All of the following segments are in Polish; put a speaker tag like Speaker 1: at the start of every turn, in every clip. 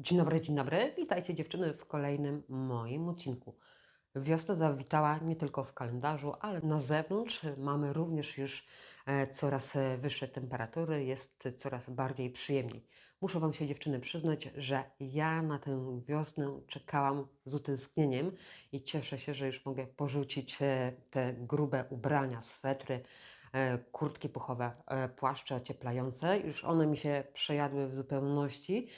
Speaker 1: Dzień dobry, dzień dobry. Witajcie dziewczyny w kolejnym moim odcinku. Wiosna zawitała nie tylko w kalendarzu, ale na zewnątrz mamy również już e, coraz e, wyższe temperatury, jest coraz bardziej przyjemniej. Muszę Wam się dziewczyny przyznać, że ja na tę wiosnę czekałam z utęsknieniem i cieszę się, że już mogę porzucić e, te grube ubrania, swetry, kurtki puchowe, płaszcze ocieplające. Już one mi się przejadły w zupełności.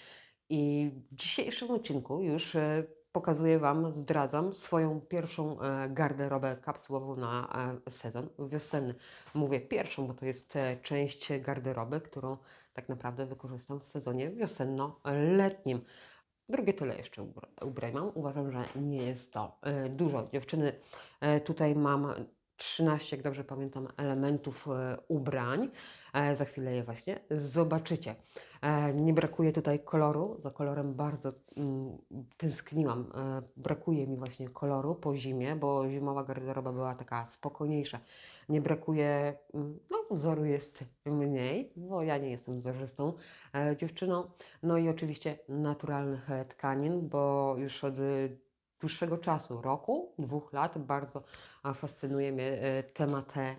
Speaker 1: I w dzisiejszym odcinku już e, pokazuję Wam, zdradzam swoją pierwszą e, garderobę kapsułową na e, sezon wiosenny. Mówię pierwszą, bo to jest część garderoby, którą tak naprawdę wykorzystam w sezonie wiosenno-letnim. Drugie tyle jeszcze ubra- ubrań mam. Uważam, że nie jest to dużo. Dziewczyny, tutaj mam 13, jak dobrze pamiętam, elementów e, ubrań. E, Za chwilę je właśnie zobaczycie. E, Nie brakuje tutaj koloru. Za kolorem bardzo mm, tęskniłam. Brakuje mi właśnie koloru po zimie, bo zimowa garderoba była taka spokojniejsza. Nie brakuje, mm, no wzoru jest mniej, bo ja nie jestem wzorzystą dziewczyną. No i oczywiście naturalnych tkanin, bo już od dłuższego czasu, roku, dwóch lat, bardzo fascynuje mnie e, temat e,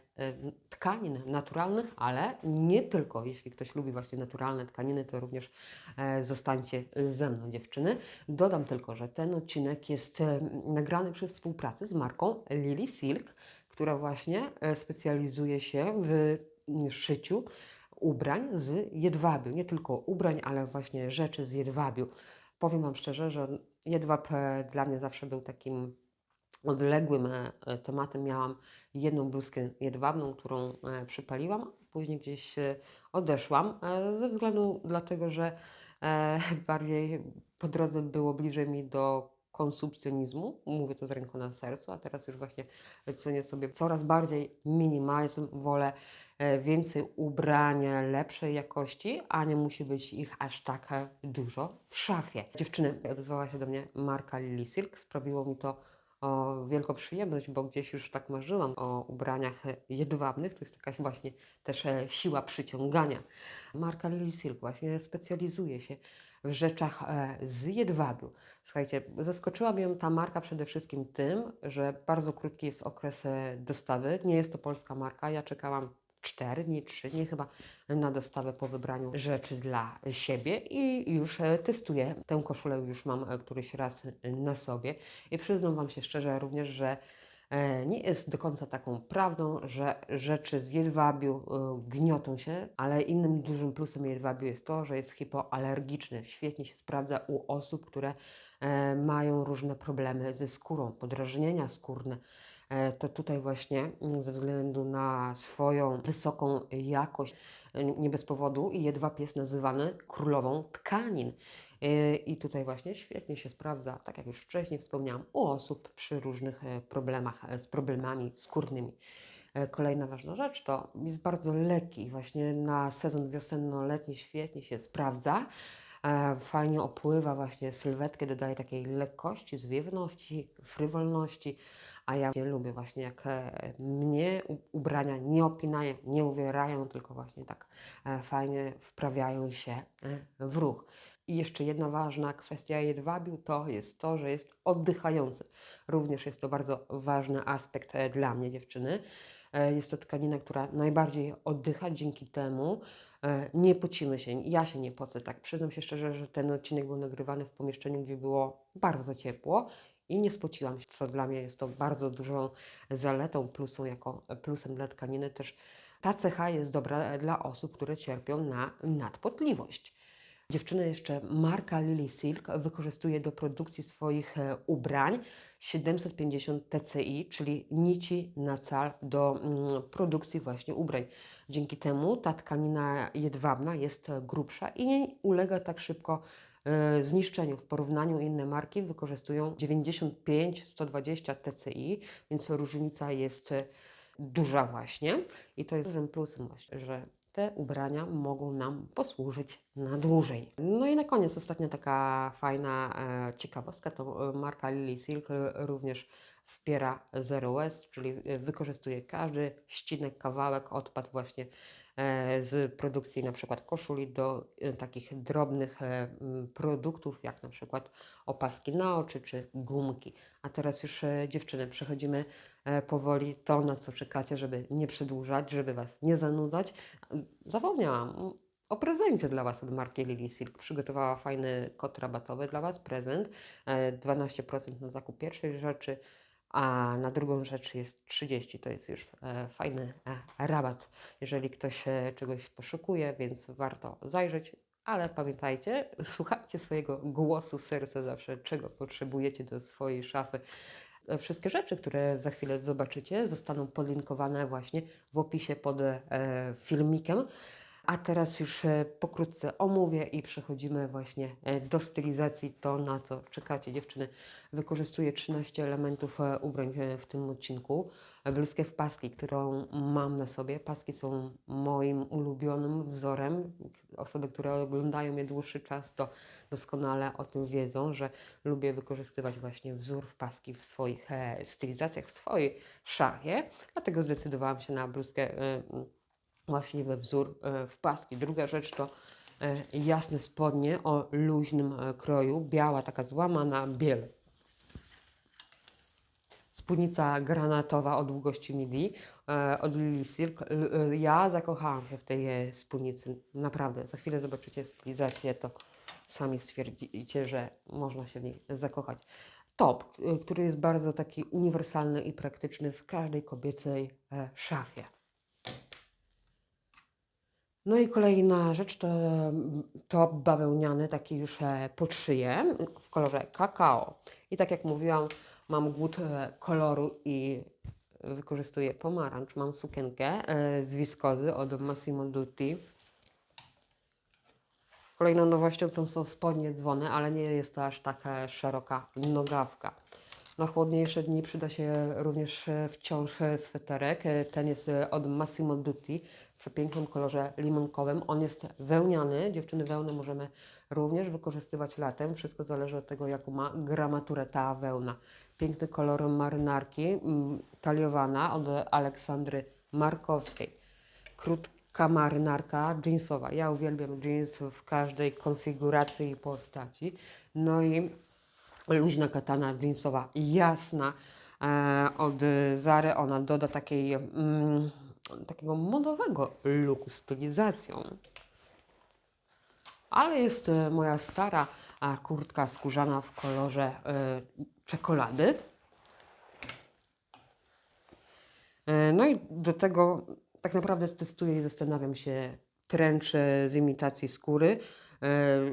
Speaker 1: tkanin naturalnych, ale nie tylko. Jeśli ktoś lubi właśnie naturalne tkaniny, to również e, zostańcie ze mną, dziewczyny. Dodam tylko, że ten odcinek jest nagrany przy współpracy z marką Lily Silk, która właśnie specjalizuje się w szyciu ubrań z jedwabiu. Nie tylko ubrań, ale właśnie rzeczy z jedwabiu. Powiem Wam szczerze, że jedwab e, dla mnie zawsze był takim odległym e, e, tematem. Miałam jedną bluzkę jedwabną, którą przypaliłam, później gdzieś odeszłam ze względu dlatego, że bardziej po drodze było bliżej mi do konsumpcjonizmu, mówię to z ręką na sercu, a teraz już właśnie cenię sobie coraz bardziej minimalizm, wolę więcej ubrań lepszej jakości, a nie musi być ich aż tak e, dużo w szafie. Dziewczyny, odezwała się do mnie marka Lily Silk, sprawiło mi to o wielką przyjemność, bo gdzieś już tak marzyłam o ubraniach e, jedwabnych. To jest jakaś właśnie też e, siła przyciągania. Marka Lily Silk właśnie specjalizuje się w rzeczach e, z jedwabiu. Słuchajcie, zaskoczyła mnie ta marka przede wszystkim tym, że bardzo krótki jest okres e, dostawy. Nie jest to polska marka. Ja czekałam 4 dni, 3 dni chyba na dostawę po wybraniu rzeczy dla siebie i już e, testuję. Tę koszulę już mam e, któryś raz e, na sobie i przyznam Wam się szczerze również, że nie jest do końca taką prawdą, że rzeczy z jedwabiu gniotą się, ale innym dużym plusem jedwabiu jest to, że jest hipoalergiczny. Świetnie się sprawdza u osób, które mają różne problemy ze skórą, podrażnienia skórne. E, To tutaj właśnie mm, ze względu na swoją wysoką jakość, e, nie bez powodu, jedwab jest nazywany królową tkanin. E, I tutaj właśnie świetnie się sprawdza, tak jak już wcześniej wspomniałam, u osób przy różnych problemach, z problemami skórnymi. Kolejna ważna rzecz to jest bardzo lekki, właśnie na sezon wiosenno-letni świetnie się sprawdza. Fajnie opływa właśnie sylwetkę, dodaje takiej lekkości, zwiewności, frywolności, a ja lubię właśnie jak e, mnie ubrania nie opinają, nie uwierają, tylko właśnie tak e, fajnie wprawiają się e, w ruch. I jeszcze jedna ważna kwestia jedwabiu to jest to, że jest oddychający. Również jest to bardzo ważny aspekt dla mnie, dziewczyny. Jest to tkanina, która najbardziej oddycha, dzięki temu nie pocimy się. Ja się nie pocę, tak. Przyznam się szczerze, że ten odcinek był nagrywany w pomieszczeniu, gdzie było bardzo ciepło i nie spociłam się, co dla mnie jest to bardzo dużą zaletą, plusą, jako plusem dla tkaniny też. Ta cecha jest dobra dla osób, które cierpią na nadpotliwość. Dziewczyny, jeszcze marka Lily Silk wykorzystuje do produkcji swoich e, ubrań 750 TCI, czyli nici na cal do mm, produkcji właśnie ubrań. Dzięki temu ta tkanina jedwabna jest e, grubsza i nie ulega tak szybko zniszczeniu. W porównaniu inne marki wykorzystują 95-120 TCI, więc różnica jest e, duża właśnie i to jest dużym plusem właśnie, że te ubrania mogą nam posłużyć na dłużej. No i na koniec ostatnia taka fajna e, ciekawostka to e, marka Lily Silk e, również wspiera Zero Waste, czyli e, wykorzystuje każdy ścinek, kawałek, odpad właśnie e, z produkcji na przykład koszuli do e, takich drobnych e, produktów, jak na przykład opaski na oczy czy gumki. A teraz już e, dziewczyny, przechodzimy e, powoli to, na co czekacie, żeby nie przedłużać, żeby Was nie zanudzać. Zapomniałam o prezencie dla Was od marki Lily Silk. Przygotowała fajny kod rabatowy dla Was, prezent. e, 12% na zakup pierwszej rzeczy, a na drugą rzecz jest 30. To jest już e, fajny e, rabat, jeżeli ktoś e, czegoś poszukuje, więc warto zajrzeć. Ale pamiętajcie, słuchajcie swojego głosu serca zawsze, czego potrzebujecie do swojej szafy. Wszystkie rzeczy, które za chwilę zobaczycie, zostaną podlinkowane właśnie w opisie pod filmikiem. A teraz już e, pokrótce omówię i przechodzimy właśnie e, do stylizacji. To na co czekacie, dziewczyny. Wykorzystuję 13 elementów e, ubrań w tym odcinku. Bluzkę w paski, którą mam na sobie. Paski są moim ulubionym wzorem. Osoby, które oglądają mnie dłuższy czas, to doskonale o tym wiedzą, że lubię wykorzystywać właśnie wzór w paski w swoich stylizacjach, w swojej szafie. Dlatego zdecydowałam się na bluzkę właśnie we wzór e, w paski. Druga rzecz to e, jasne spodnie o luźnym e, kroju, biała, taka złamana biel. Spódnica granatowa o długości midi od Lily Silk. Ja zakochałam się w tej spódnicy. Naprawdę, za chwilę zobaczycie stylizację, to sami stwierdzicie, że można się w niej zakochać. Top, który jest bardzo taki uniwersalny i praktyczny w każdej kobiecej szafie. No i kolejna rzecz to top bawełniany, taki już e, pod szyję w kolorze kakao. I tak jak mówiłam, mam głód e, koloru i wykorzystuję pomarańcz. Mam sukienkę e, z wiskozy od Massimo Dutti. Kolejną nowością to są spodnie dzwony, ale nie jest to aż taka szeroka nogawka. Na chłodniejsze dni przyda się również e, wciąż e, sweterek. E, Ten jest od Massimo Dutti w przepięknym kolorze limonkowym. On jest wełniany. Dziewczyny wełny możemy również wykorzystywać latem. Wszystko zależy od tego, jaką ma gramaturę ta wełna. Piękny kolor marynarki, mm, taliowana od Aleksandry Markowskiej krótka marynarka jeansowa. Ja uwielbiam jeans w każdej konfiguracji i postaci. No i luźna katana jeansowa, jasna e, od Zary. Ona doda takiej, mm, takiego modowego looku, stylizacją. Ale jest e, moja stara a, kurtka skórzana w kolorze e, czekolady. E, No i do tego tak naprawdę testuję i zastanawiam się, e, z imitacji skóry, e,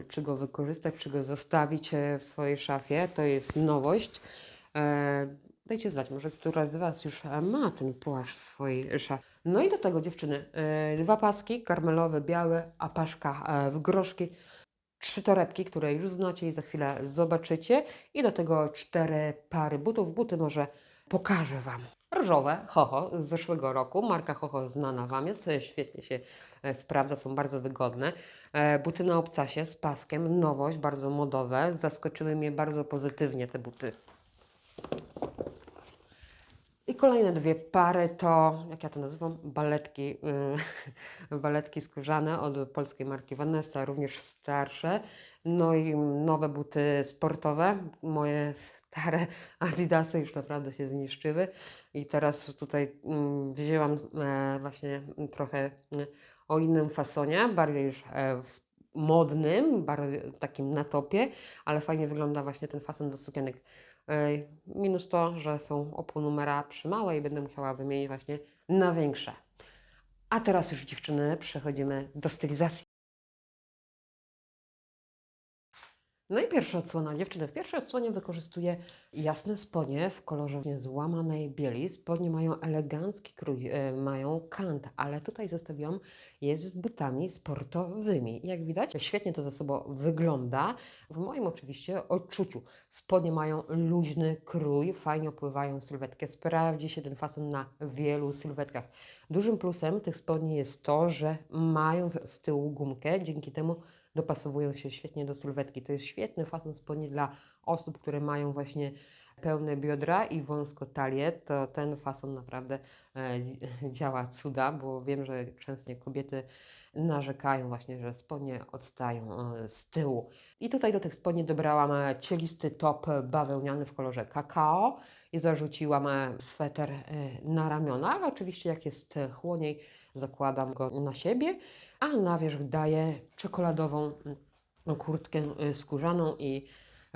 Speaker 1: czy go wykorzystać, czy go zostawić e, w swojej szafie. To jest nowość. E, Dajcie znać, może któraś z Was już e, ma ten płaszcz w swojej szafie. No i do tego dziewczyny, e, dwa paski, karmelowe, białe, a paszka e, w groszki. Trzy torebki, które już znacie i za chwilę zobaczycie. I do tego cztery pary butów. Buty może pokażę Wam. Różowe, Hoho z zeszłego roku. Marka Hoho znana Wam jest, świetnie się e, sprawdza, są bardzo wygodne. E, Buty na obcasie z paskiem, nowość, bardzo modowe. Zaskoczyły mnie bardzo pozytywnie te buty. I kolejne dwie pary to, jak ja to nazywam, baletki, yy, baletki skórzane od polskiej marki Vanessa, również starsze. No i nowe buty sportowe. Moje stare Adidasy już naprawdę się zniszczyły. I teraz tutaj mm, wzięłam e, właśnie trochę mm, o innym fasonie, bardziej już e, modnym, takim na topie, ale fajnie wygląda właśnie ten fason do sukienek. E, Minus to, że są o pół numera przymałe i będę musiała wymienić właśnie na większe. A teraz już dziewczyny przechodzimy do stylizacji. No i pierwsza odsłona dziewczyny. W pierwszej odsłonie wykorzystuję jasne spodnie w kolorze złamanej bieli. Spodnie mają elegancki krój, e, mają kant, ale tutaj zestawiłam je z butami sportowymi. Jak widać, świetnie to ze sobą wygląda. W moim oczywiście odczuciu. Spodnie mają luźny krój, fajnie opływają sylwetkę. Sprawdzi się ten fason na wielu sylwetkach. Dużym plusem tych spodni jest to, że mają z tyłu gumkę, dzięki temu dopasowują się świetnie do sylwetki. To jest świetny fason spodni dla osób, które mają właśnie pełne biodra i wąsko talię, to ten fason naprawdę e, działa cuda, bo wiem, że często kobiety narzekają właśnie, że spodnie odstają e, z tyłu. I tutaj do tych spodni dobrałam e, cielisty top bawełniany w kolorze kakao i zarzuciłam e, sweter na ramiona, ale oczywiście jak jest chłodniej, zakładam go na siebie, a na wierzch daję czekoladową mm, kurtkę e, skórzaną i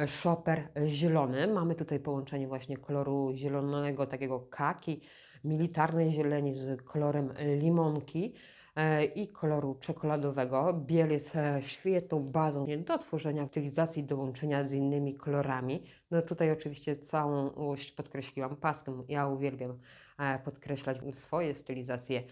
Speaker 1: Shopper zielony. Mamy tutaj połączenie właśnie koloru zielonego, takiego kaki, militarnej zieleni z kolorem limonki e, i koloru czekoladowego. Biel jest e, świetną bazą do tworzenia stylizacji, do łączenia z innymi kolorami. No tutaj oczywiście całość podkreśliłam paskiem. Ja uwielbiam e, podkreślać swoje stylizacje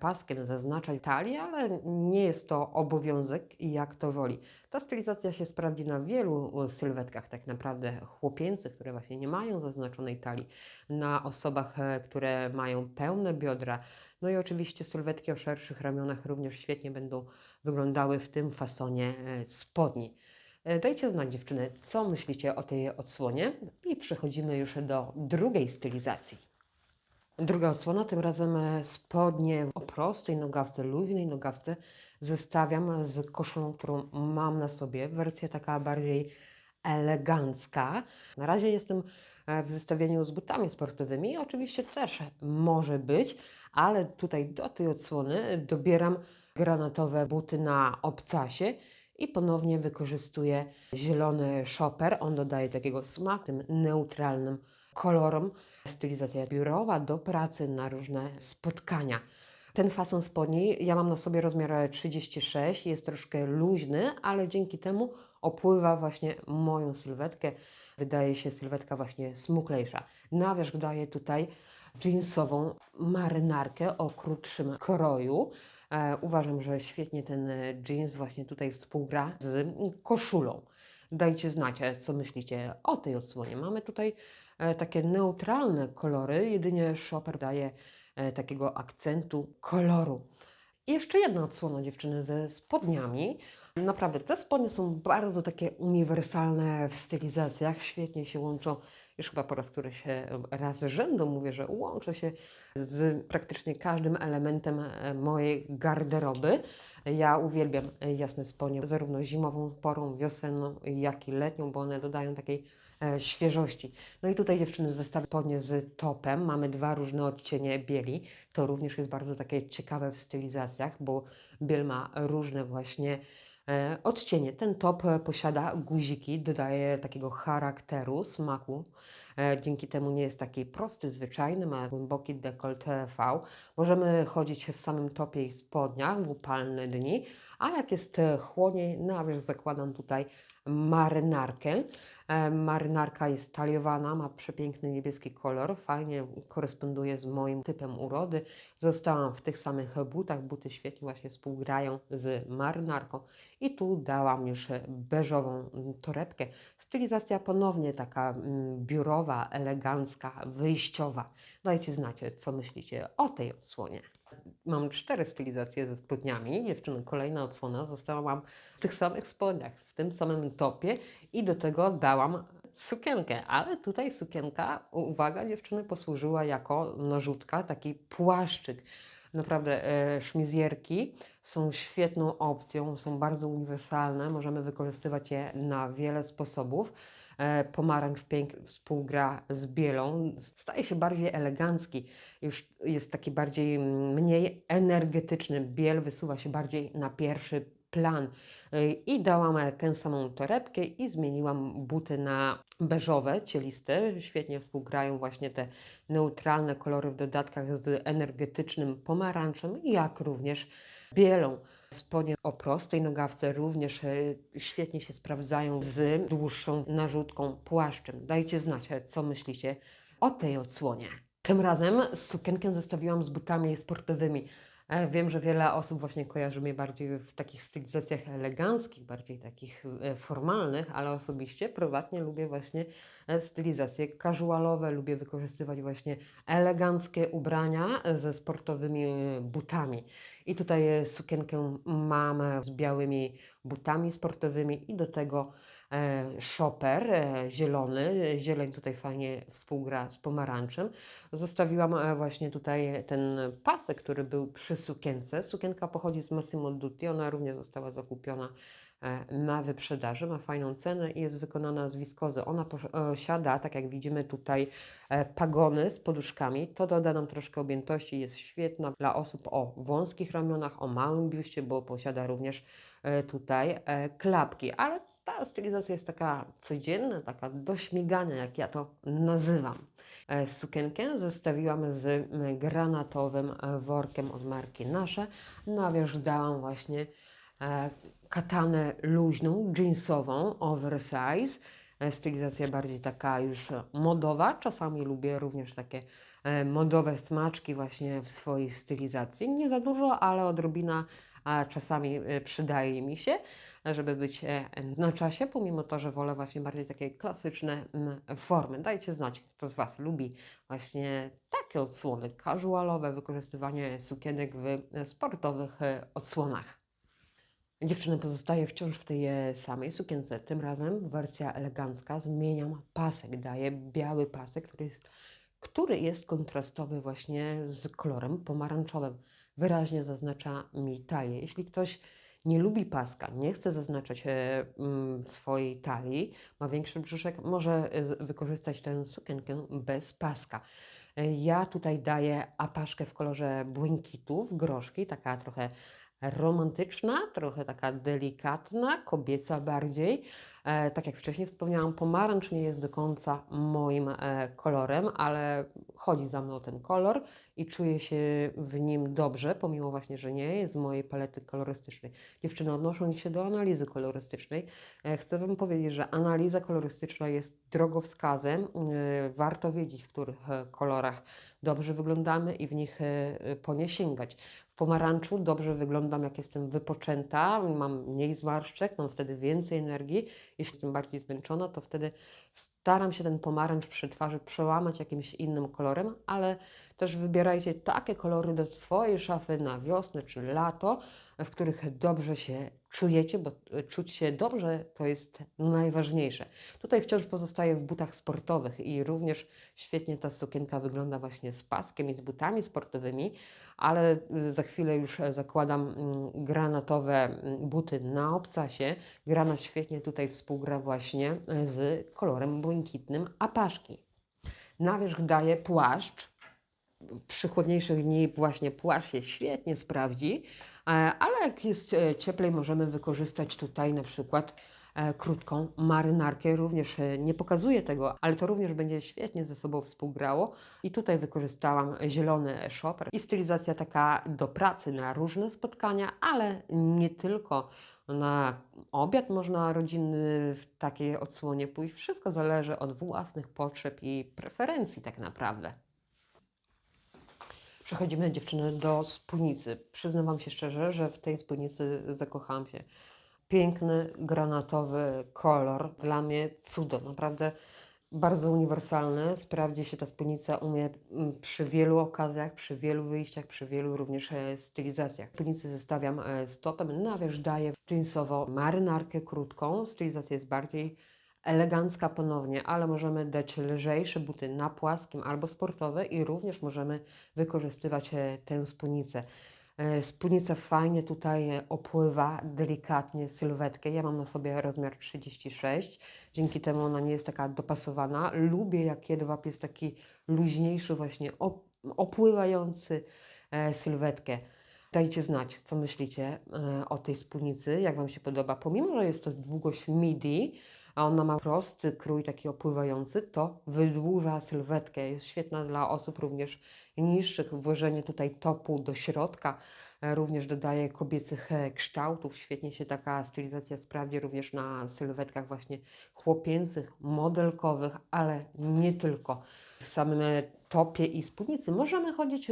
Speaker 1: paskiem, zaznaczać talię, ale nie jest to obowiązek i jak to woli. Ta stylizacja się sprawdzi na wielu e, sylwetkach tak naprawdę chłopięcych, które właśnie nie mają zaznaczonej talii, na osobach, e, które mają pełne biodra. No i oczywiście sylwetki o szerszych ramionach również świetnie będą wyglądały w tym fasonie e, spodni. E, Dajcie znać dziewczyny, co myślicie o tej odsłonie i przechodzimy już do drugiej stylizacji. Druga odsłona, tym razem e, spodnie o prostej nogawce, luźnej nogawce zestawiam z koszulą, którą mam na sobie. Wersja taka bardziej elegancka. Na razie jestem e, w zestawieniu z butami sportowymi. Oczywiście też może być, ale tutaj do tej odsłony dobieram granatowe buty na obcasie i ponownie wykorzystuję zielony shopper. On dodaje takiego smaku tym neutralnym kolorom. Stylizacja biurowa do pracy na różne spotkania. Ten fason spodni, ja mam na sobie rozmiar 36, jest troszkę luźny, ale dzięki temu opływa właśnie moją sylwetkę. Wydaje się sylwetka właśnie smuklejsza. Na wierzch daję tutaj jeansową marynarkę o krótszym kroju. E, uważam, że świetnie ten jeans właśnie tutaj współgra z koszulą. Dajcie znać, e, co myślicie o tej odsłonie. Mamy tutaj takie neutralne kolory, jedynie shopper daje e, takiego akcentu koloru. I jeszcze jedna odsłona dziewczyny ze spodniami. Naprawdę, te spodnie są bardzo takie uniwersalne w stylizacjach, świetnie się łączą. Już chyba po raz któryś e, raz rzędu mówię, że łączę się z praktycznie każdym elementem e, mojej garderoby. Ja uwielbiam e, jasne spodnie, zarówno zimową porą, wiosenną, jak i letnią, bo one dodają takiej e, świeżości. No i tutaj dziewczyny zestaw spodnie z topem. Mamy dwa różne odcienie bieli. To również jest bardzo takie ciekawe w stylizacjach, bo biel ma różne właśnie e, odcienie. Ten top e, posiada guziki, dodaje takiego charakteru, smaku. E, Dzięki temu nie jest taki prosty, zwyczajny, ma głęboki dekolt V. Możemy chodzić w samym topie i spodniach w upalne dni, a jak jest e, chłodniej, na wierzch zakładam tutaj marynarkę. E, Marynarka jest taliowana, ma przepiękny niebieski kolor, fajnie koresponduje z moim typem urody. Zostałam w tych samych butach, buty świetnie właśnie współgrają z marynarką i tu dałam już beżową torebkę. Stylizacja ponownie taka mm, biurowa, elegancka, wyjściowa. Dajcie znać, co myślicie o tej odsłonie. Mam cztery stylizacje ze spodniami. Dziewczyny, kolejna odsłona. Zostałam w tych samych spodniach, w tym samym topie i do tego dałam sukienkę. Ale tutaj sukienka, uwaga, dziewczyny, posłużyła jako narzutka, taki płaszczyk. Naprawdę e, są świetną opcją, są bardzo uniwersalne, możemy wykorzystywać je na wiele sposobów. E, pomarańcz pięknie współgra z bielą, staje się bardziej elegancki, już jest taki bardziej mm, mniej energetyczny. Biel wysuwa się bardziej na pierwszy plan. E, I dałam tę samą torebkę i zmieniłam buty na beżowe, cieliste. Świetnie współgrają właśnie te neutralne kolory w dodatkach z energetycznym pomarańczem, jak również bielą. Spodnie o prostej nogawce również e, świetnie się sprawdzają z dłuższą narzutką, płaszczem. Dajcie znać, e, co myślicie o tej odsłonie. Tym razem sukienkę zestawiłam z butami sportowymi. E, Wiem, że wiele osób właśnie kojarzy mnie bardziej w takich stylizacjach eleganckich, bardziej takich e, formalnych, ale osobiście prywatnie lubię właśnie e, stylizacje casualowe, lubię wykorzystywać właśnie eleganckie ubrania ze sportowymi e, butami. I tutaj e, sukienkę mam z białymi butami sportowymi i do tego e, shopper e, zielony. Zieleń tutaj fajnie współgra z pomarańczem. Zostawiłam e, właśnie tutaj ten pasek, który był przy sukience. Sukienka pochodzi z Massimo Dutti. Ona również została zakupiona na wyprzedaży. Ma fajną cenę i jest wykonana z wiskozy. Ona posiada, tak jak widzimy tutaj, pagony z poduszkami. To doda nam troszkę objętości. Jest świetna dla osób o wąskich ramionach, o małym biuście, bo posiada również tutaj klapki. Ale ta stylizacja jest taka codzienna, taka do śmigania, jak ja to nazywam. E, Sukienkę zestawiłam z granatowym e, workiem od marki Nasze. Na wierzch dałam właśnie e, katanę luźną, jeansową, oversize. Stylizacja bardziej taka już modowa. Czasami lubię również takie modowe smaczki właśnie w swojej stylizacji. Nie za dużo, ale odrobina czasami przydaje mi się, żeby być e, na czasie, pomimo to, że wolę właśnie bardziej takie klasyczne formy. Dajcie znać, kto z Was lubi właśnie takie odsłony casualowe, wykorzystywanie sukienek w e, sportowych e, odsłonach. Dziewczyna pozostaje wciąż w tej samej sukience. Tym razem wersja elegancka. Zmieniam pasek. Daję biały pasek, który jest, który jest kontrastowy właśnie z kolorem pomarańczowym. Wyraźnie zaznacza mi talię. Jeśli ktoś nie lubi paska, nie chce zaznaczać e, mm, swojej talii, ma większy brzuszek, może e, wykorzystać tę sukienkę bez paska. E, Ja tutaj daję apaszkę w kolorze błękitów, groszki, taka trochę romantyczna, trochę taka delikatna, kobieca bardziej. E, tak jak wcześniej wspomniałam, pomarańcz nie jest do końca moim e, kolorem, ale chodzi za mną ten kolor i czuję się w nim dobrze, pomimo właśnie, że nie jest z mojej palety kolorystycznej. Dziewczyny, odnosząc się do analizy kolorystycznej, e, chcę Wam powiedzieć, że analiza kolorystyczna jest drogowskazem. Warto wiedzieć, w których kolorach dobrze wyglądamy i w nich e, po nie sięgać. W pomarańczu dobrze wyglądam, jak jestem wypoczęta, mam mniej zmarszczek, mam wtedy więcej energii. Jeśli jestem bardziej zmęczona, to wtedy staram się ten pomarańcz przy twarzy przełamać jakimś innym kolorem, ale też wybierajcie takie kolory do swojej szafy na wiosnę czy lato, w których dobrze się czujecie, bo e, czuć się dobrze to jest najważniejsze. Tutaj wciąż pozostaję w butach sportowych i również świetnie ta sukienka wygląda właśnie z paskiem i z butami sportowymi, ale y, za chwilę już e, zakładam mm, granatowe mm, buty na obcasie. Granat świetnie tutaj współgra właśnie e, z kolorem błękitnym apaszki. Na wierzch daję płaszcz. Przy chłodniejszych dni właśnie płaszcz się świetnie sprawdzi, ale jak jest e, cieplej, możemy wykorzystać tutaj na przykład e, krótką marynarkę. Również e, nie pokazuję tego, ale to również będzie świetnie ze sobą współgrało. I tutaj wykorzystałam zielony shopper i stylizacja taka do pracy na różne spotkania, ale nie tylko. Na obiad można rodzinny w takiej odsłonie pójść. Wszystko zależy od własnych potrzeb i preferencji tak naprawdę. Przechodzimy dziewczyny do spódnicy. Przyznam Wam się szczerze, że w tej spódnicy zakochałam się. Piękny, granatowy kolor. Dla mnie cudo. Naprawdę bardzo uniwersalny. Sprawdzi się ta spódnica u mnie mm, przy wielu okazjach, przy wielu wyjściach, przy wielu również e, stylizacjach. Spódnicę zestawiam e, z topem. Na wierzch daję jeansowo marynarkę krótką. Stylizacja jest bardziej elegancka ponownie, ale możemy dać lżejsze buty na płaskim albo sportowe i również możemy wykorzystywać e, tę spódnicę. E, Spódnica fajnie tutaj e, opływa delikatnie sylwetkę. Ja mam na sobie rozmiar 36, dzięki temu ona nie jest taka dopasowana. Lubię jak jedwab jest taki luźniejszy, właśnie op- opływający sylwetkę. Dajcie znać, co myślicie o tej spódnicy, jak Wam się podoba. Pomimo, że jest to długość midi, a ona ma prosty krój, taki opływający, to wydłuża sylwetkę. Jest świetna dla osób również niższych. Włożenie tutaj topu do środka e, również dodaje kobiecych e, kształtów. Świetnie się taka stylizacja sprawdzi również na sylwetkach właśnie chłopięcych, modelkowych, ale nie tylko. W samym e, topie i spódnicy możemy chodzić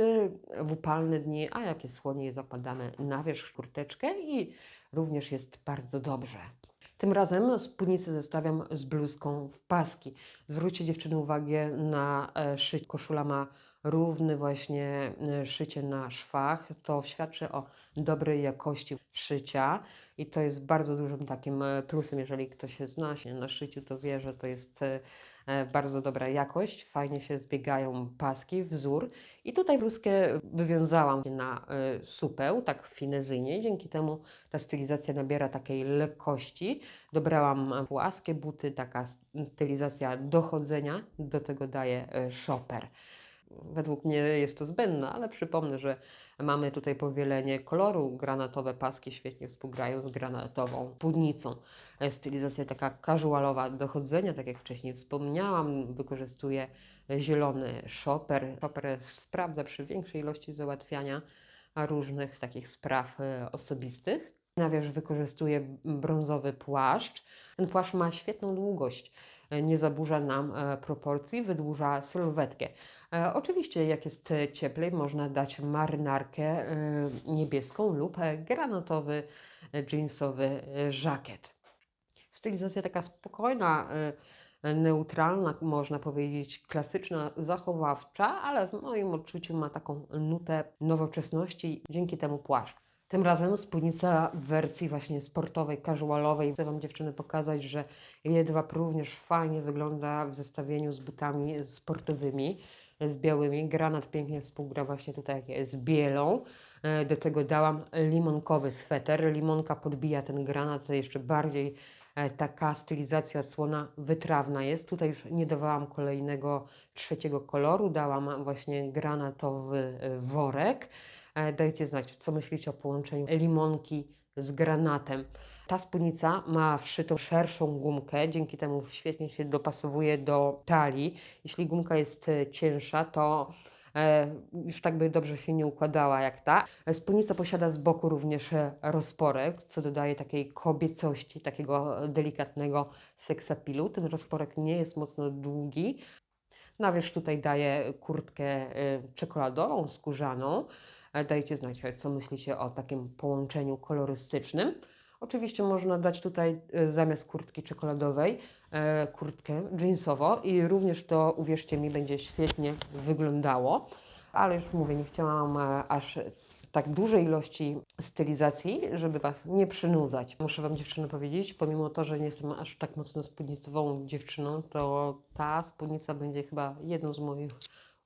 Speaker 1: w upalne dni, a jak jest chłodniej, zakładamy na wierzch kurteczkę i również jest bardzo dobrze. Tym razem spódnicę zestawiam z bluzką w paski. Zwróćcie dziewczyny uwagę na e, szyć. Koszula ma równy właśnie e, szycie na szwach. To świadczy o dobrej jakości szycia i to jest bardzo dużym takim e, plusem, jeżeli ktoś się zna się na szyciu, to wie, że to jest bardzo dobra jakość, fajnie się zbiegają paski, wzór i tutaj bluzkę wywiązałam na e, supeł, tak finezyjnie, dzięki temu ta stylizacja nabiera takiej lekkości. Dobrałam e, płaskie buty, taka stylizacja dochodzenia, do tego daje e, shopper. Według mnie jest to zbędne, ale przypomnę, że mamy tutaj powielenie koloru, granatowe paski świetnie współgrają z granatową spódnicą. E, Stylizacja taka casualowa dochodzenia, tak jak wcześniej wspomniałam, wykorzystuje zielony shopper. Shopper sprawdza przy większej ilości załatwiania różnych takich spraw e, osobistych. Na wierzch wykorzystuje brązowy płaszcz. Ten płaszcz ma świetną długość, e, nie zaburza nam proporcji, wydłuża sylwetkę. E, Oczywiście, jak jest cieplej, można dać marynarkę e, niebieską lub granatowy e, jeansowy żakiet. Stylizacja taka spokojna, neutralna, można powiedzieć, klasyczna, zachowawcza, ale w moim odczuciu ma taką nutę nowoczesności dzięki temu płaszczu. Tym razem spódnica w wersji właśnie sportowej, casualowej. Chcę Wam dziewczyny pokazać, że jedwab również fajnie wygląda w zestawieniu z butami sportowymi, z białymi. Granat pięknie współgra właśnie tutaj z bielą. E, Do tego dałam limonkowy sweter. Limonka podbija ten granat jeszcze bardziej. e, Taka stylizacja słona wytrawna jest. Tutaj już nie dawałam kolejnego trzeciego koloru. Dałam właśnie granatowy e, worek. Dajcie znać, co myślicie o połączeniu limonki z granatem. Ta spódnica ma wszytą szerszą gumkę, dzięki temu świetnie się dopasowuje do talii. Jeśli gumka jest e, cięższa, to e, już tak by dobrze się nie układała jak ta. Spódnica posiada z boku również e, rozporek, co dodaje takiej kobiecości, takiego delikatnego seksapilu. Ten rozporek nie jest mocno długi, na wierzch tutaj daję kurtkę czekoladową, skórzaną. E, Dajcie znać, co myślicie o takim połączeniu kolorystycznym. Oczywiście można dać tutaj y, zamiast kurtki czekoladowej e, kurtkę jeansową i również to, uwierzcie mi, będzie świetnie wyglądało. Ale już mówię, nie chciałam e, aż tak dużej ilości stylizacji, żeby Was nie przynudzać. Muszę Wam dziewczyny powiedzieć, pomimo to, że nie jestem aż tak mocno spódnicową dziewczyną, to ta spódnica będzie chyba jedną z moich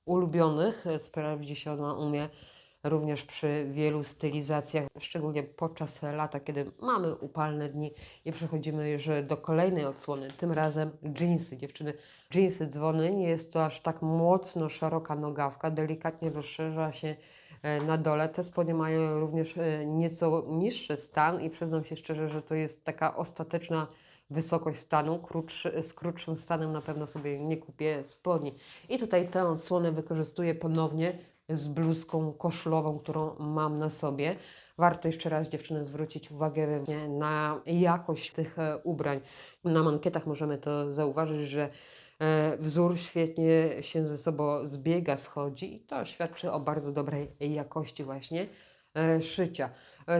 Speaker 1: ulubionych. Sprawdzi się ona u mnie również przy wielu stylizacjach, szczególnie podczas lata, kiedy mamy upalne dni i przechodzimy już do kolejnej odsłony. Tym razem jeansy, dziewczyny. Jeansy dzwony, nie jest to aż tak mocno szeroka nogawka, delikatnie rozszerza się e, na dole. Te spodnie mają również e, nieco niższy stan i przyznam się szczerze, że to jest taka ostateczna wysokość stanu. Krótszy, z krótszym stanem na pewno sobie nie kupię spodni. I tutaj tę odsłonę wykorzystuję ponownie z bluzką koszulową, którą mam na sobie. Warto jeszcze raz dziewczyny zwrócić uwagę na jakość tych e, ubrań. Na mankietach możemy to zauważyć, że e, wzór świetnie się ze sobą zbiega, schodzi i to świadczy o bardzo dobrej jakości właśnie e, szycia.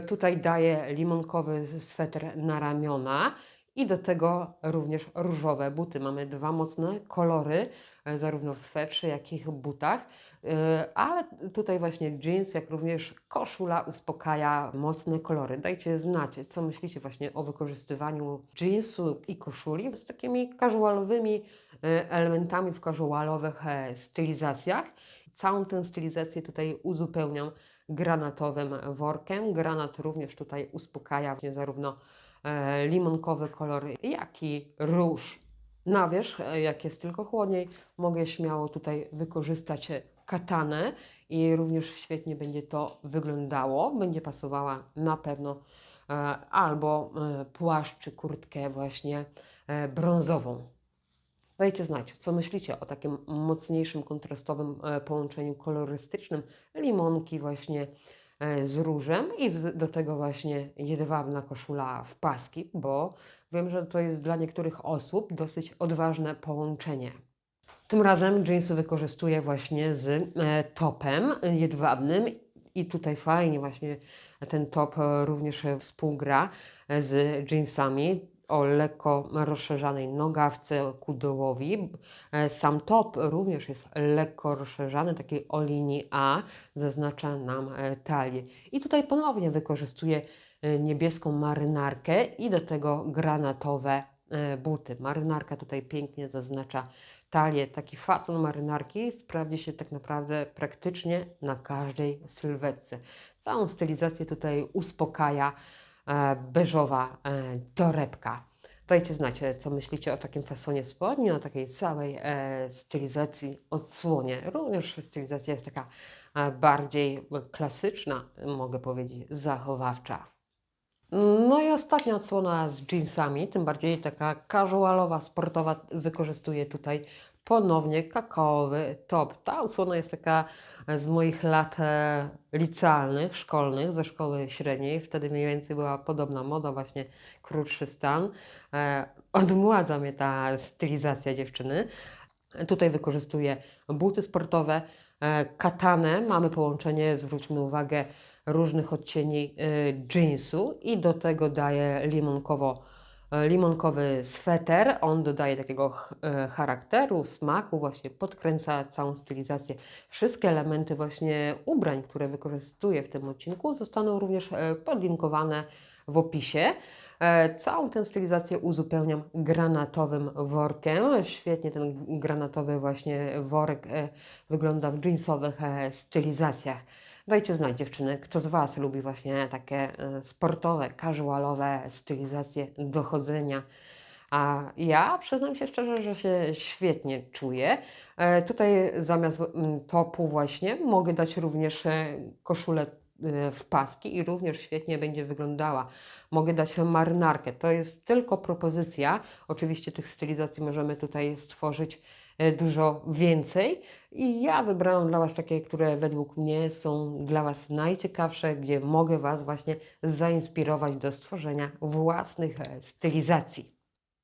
Speaker 1: Tutaj daję limonkowy sweter na ramiona i do tego również różowe buty. Mamy dwa mocne kolory, e, zarówno w swetrze, jak i w butach, E, ale tutaj właśnie jeans, jak również koszula uspokaja mocne kolory. Dajcie znać, co myślicie właśnie o wykorzystywaniu jeansu i koszuli z takimi casualowymi e, elementami w casualowych stylizacjach. Całą tę stylizację tutaj uzupełniam granatowym workiem. Granat również tutaj uspokaja zarówno limonkowy kolor, jak i róż. Na wierzch, e, jak jest tylko chłodniej, mogę śmiało tutaj wykorzystać e, katanę i również świetnie będzie to wyglądało. Będzie pasowała na pewno e, albo e, płaszcz czy kurtkę właśnie e, brązową. Dajcie znać, co myślicie o takim mocniejszym, kontrastowym e, połączeniu kolorystycznym limonki właśnie e, z różem i do tego właśnie jedwabna koszula w paski, bo wiem, że to jest dla niektórych osób dosyć odważne połączenie. Tym razem jeansy wykorzystuję właśnie z e, topem jedwabnym i tutaj fajnie właśnie ten top e, również e, współgra e, z jeansami. O lekko rozszerzanej nogawce ku dołowi. E, Sam top również jest lekko rozszerzany, takiej o linii A, zaznacza nam e, talię. I tutaj ponownie wykorzystuję e, niebieską marynarkę i do tego granatowe buty. Marynarka tutaj pięknie zaznacza talię. Taki fason marynarki sprawdzi się tak naprawdę praktycznie na każdej sylwetce. Całą stylizację tutaj uspokaja beżowa e, torebka. Dajcie znać, e, co myślicie o takim fasonie spodni, o takiej całej e, stylizacji odsłonie. Również stylizacja jest taka e, bardziej klasyczna, mogę powiedzieć, zachowawcza. No i ostatnia odsłona z jeansami, tym bardziej taka casualowa, sportowa, wykorzystuję tutaj ponownie kakaowy top. Ta odsłona jest taka z moich lat e, licealnych, szkolnych, ze szkoły średniej. Wtedy mniej więcej była podobna moda, właśnie krótszy stan. E, odmładza mnie ta stylizacja dziewczyny. Tutaj wykorzystuję buty sportowe, e, katanę. Mamy połączenie, zwróćmy uwagę, różnych odcieni jeansu i do tego daję limonkowo, limonkowy sweter. On dodaje takiego e, charakteru, smaku, właśnie podkręca całą stylizację. Wszystkie elementy właśnie ubrań, które wykorzystuję w tym odcinku zostaną również e, podlinkowane w opisie. E, Całą tę stylizację uzupełniam granatowym workiem. Świetnie ten granatowy właśnie worek e, wygląda w jeansowych e, stylizacjach. Dajcie znać dziewczyny, kto z Was lubi właśnie takie e, sportowe, casualowe stylizacje dochodzenia. A ja przyznam się szczerze, że się świetnie czuję. E, Tutaj zamiast mm, topu właśnie mogę dać również e, koszulę w paski i również świetnie będzie wyglądała. Mogę dać marynarkę. To jest tylko propozycja. Oczywiście tych stylizacji możemy tutaj stworzyć dużo więcej. I ja wybrałam dla Was takie, które według mnie są dla Was najciekawsze, gdzie mogę Was właśnie zainspirować do stworzenia własnych e, stylizacji.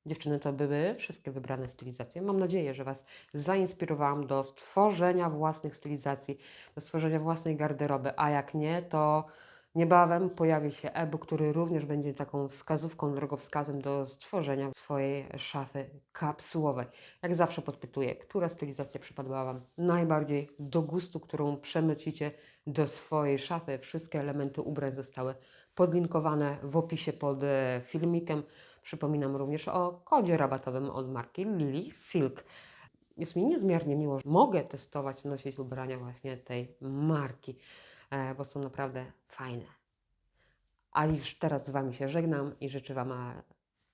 Speaker 1: Dziewczyny, to były wszystkie wybrane stylizacje. Mam nadzieję, że Was zainspirowałam do stworzenia własnych stylizacji, do stworzenia własnej garderoby, a jak nie, to niebawem pojawi się e-book, który również będzie taką wskazówką, drogowskazem do stworzenia swojej szafy kapsułowej. Jak zawsze podpytuję, która stylizacja przypadła Wam najbardziej do gustu, którą przemycicie do swojej szafy. Wszystkie elementy ubrań zostały podlinkowane w opisie pod e, filmikiem. Przypominam również o kodzie rabatowym od marki Lily Silk. Jest mi niezmiernie miło, że mogę testować, nosić ubrania właśnie tej marki, bo są naprawdę fajne. A już teraz z Wami się żegnam i życzę Wam e,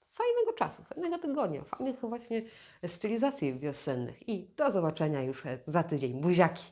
Speaker 1: fajnego czasu, fajnego tygodnia, fajnych właśnie stylizacji wiosennych i do zobaczenia już e, za tydzień. Buziaki!